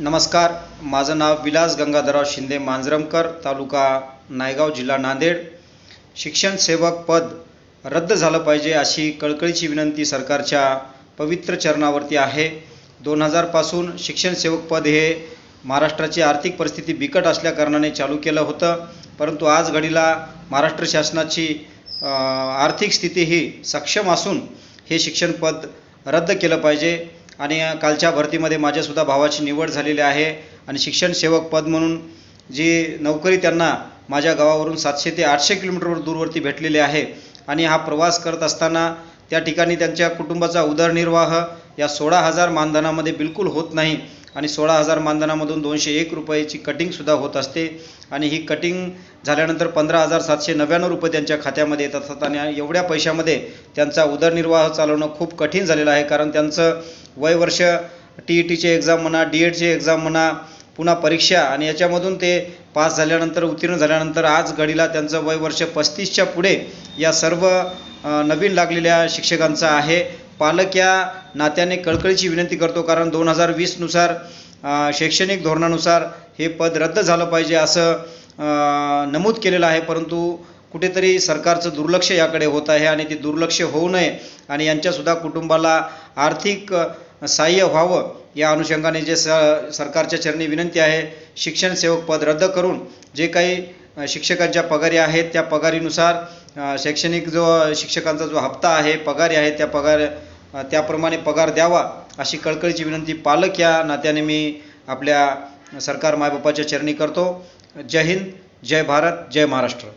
नमस्कार माझं नाव विलास गंगाधरराव शिंदे मांजरमकर तालुका नायगाव जिल्हा नांदेड. शिक्षण सेवक पद रद्द झालं पाहिजे अशी कळकळीची विनंती सरकारच्या पवित्र चरणावरती आहे. दोन हजारपासून शिक्षण सेवक पद हे महाराष्ट्राची आर्थिक परिस्थिती बिकट असल्याकारणाने चालू केलं होतं. परंतु आज घडीला महाराष्ट्र शासनाची आर्थिक स्थिती ही सक्षम असून हे शिक्षण पद रद्द केलं पाहिजे. आणि कालच्या भरतीमध्ये माझ्यासुद्धा भावाची निवड झालेली आहे. आणि शिक्षण सेवक पद म्हणून जी नोकरी त्यांना माझ्या गावावरून सातशे ते आठशे किलोमीटरवर दूरवरती भेटलेली आहे. आणि हा प्रवास करत असताना त्या ठिकाणी त्यांच्या कुटुंबाचा उदरनिर्वाह या सोळा हजार मानधनामध्ये बिलकुल होत नाही. आणि सोळा हजार मानधनामधून दोनशे एक रुपयाची कटिंगसुद्धा होत असते. आणि ही कटिंग झाल्यानंतर पंधरा हजार सातशे नव्याण्णव रुपये त्यांच्या खात्यामध्ये येत असतात. आणि एवढ्या पैशामध्ये त्यांचा उदरनिर्वाह चालवणं खूप कठीण झालेलं आहे. कारण त्यांचं वय वर्ष टी ई टीचे एक्झाम म्हणा डी एडची एक्झाम म्हणा पुन्हा परीक्षा आणि याच्यामधून ते पास झाल्यानंतर उत्तीर्ण झाल्यानंतर आज घडीला त्यांचं वय वर्ष पस्तीसच्या पुढे या सर्व नवीन लागलेल्या शिक्षकांचा आहे. पालक या नात्याने कळकळीची विनंती करतो कारण दोन हजार वीसनुसार शैक्षणिक धोरणानुसार हे पद रद्द झालं पाहिजे असं नमूद केलेलं आहे. परंतु कुठेतरी सरकारचं दुर्लक्ष याकडे होत आहे आणि ते दुर्लक्ष होऊ नये आणि यांच्यासुद्धा कुटुंबाला आर्थिक सहाय्य व्हावं या अनुषंगाने जे स सरकारच्या चरणी विनंती आहे शिक्षण सेवक पद रद्द करून जे काही शिक्षकांच्या पगारी आहेत त्या पगारीनुसार शैक्षणिक जो शिक्षकांचा जो हप्ता आहे पगारी आहे त्या पगार त्याप्रमाणे पगार द्यावा अशी कळकळीची विनंती पालक या नात्याने मी आपल्या सरकार मायबापाच्या चरणी करतो. जय हिंद जय भारत जय महाराष्ट्र.